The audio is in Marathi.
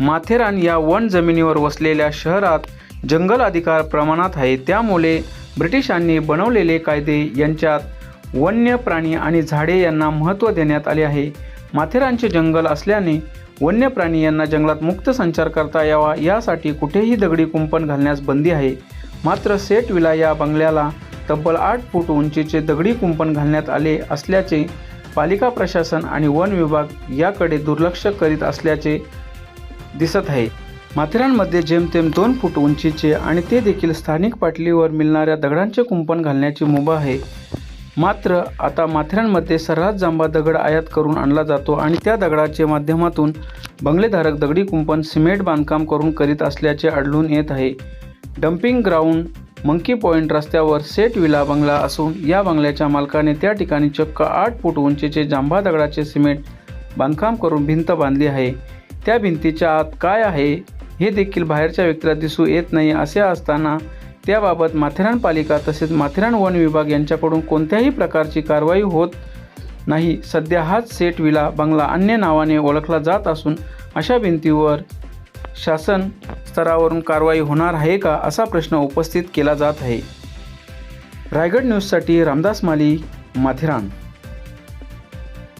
माथेरान या वन जमिनीवर वसलेल्या शहरात जंगल अधिकार प्रमाणात आहे. त्यामुळे ब्रिटिशांनी बनवलेले कायदे यांच्यात वन्य प्राणी आणि झाडे यांना महत्त्व देण्यात आले आहे. माथेरानचे जंगल असल्याने वन्य प्राणी यांना जंगलात मुक्त संचार करता यावा यासाठी कुठेही दगडी कुंपण घालण्यास बंदी आहे. मात्र सेट विला या बंगल्याला तब्बल आठ फूट उंचीचे दगडी कुंपण घालण्यात आले असल्याचे पालिका प्रशासन आणि वन विभाग याकडे दुर्लक्ष करीत असल्याचे दिसत आहे. माथेरानमध्ये जेमतेम दोन फूट उंचीचे आणि ते देखील स्थानिक पाटलीवर मिळणाऱ्या दगडांचे कुंपण घालण्याची मुभा आहे. मात्र आता माथेरानमध्ये सर्रास जांबा दगड आयात करून आणला जातो आणि त्या दगडाच्या माध्यमातून बंगलेधारक दगडी कुंपण सिमेंट बांधकाम करून करीत असल्याचे आढळून येत आहे. डम्पिंग ग्राउंड मंकी पॉईंट रस्त्यावर सेट विला बंगला असून या बंगल्याच्या मालकाने त्या ठिकाणी चक्क आठ फूट उंचीचे जांभा दगडाचे सिमेंट बांधकाम करून भिंत बांधली आहे. त्या भिंतीच्या आत काय आहे हे देखील बाहेरच्या व्यक्तीला दिसू येत नाही असे असताना त्याबाबत माथेरान पालिका तसेच माथेरान वन विभाग यांच्याकडून कोणत्याही प्रकारची कारवाई होत नाही. सध्या हाच सेट विला बंगला अन्य नावाने ओळखला जात असून अशा भिंतीवर शासन स्तरावरून कारवाई होणार आहे का असा प्रश्न उपस्थित केला जात आहे. रायगड न्यूजसाठी रामदास माली माथेरान.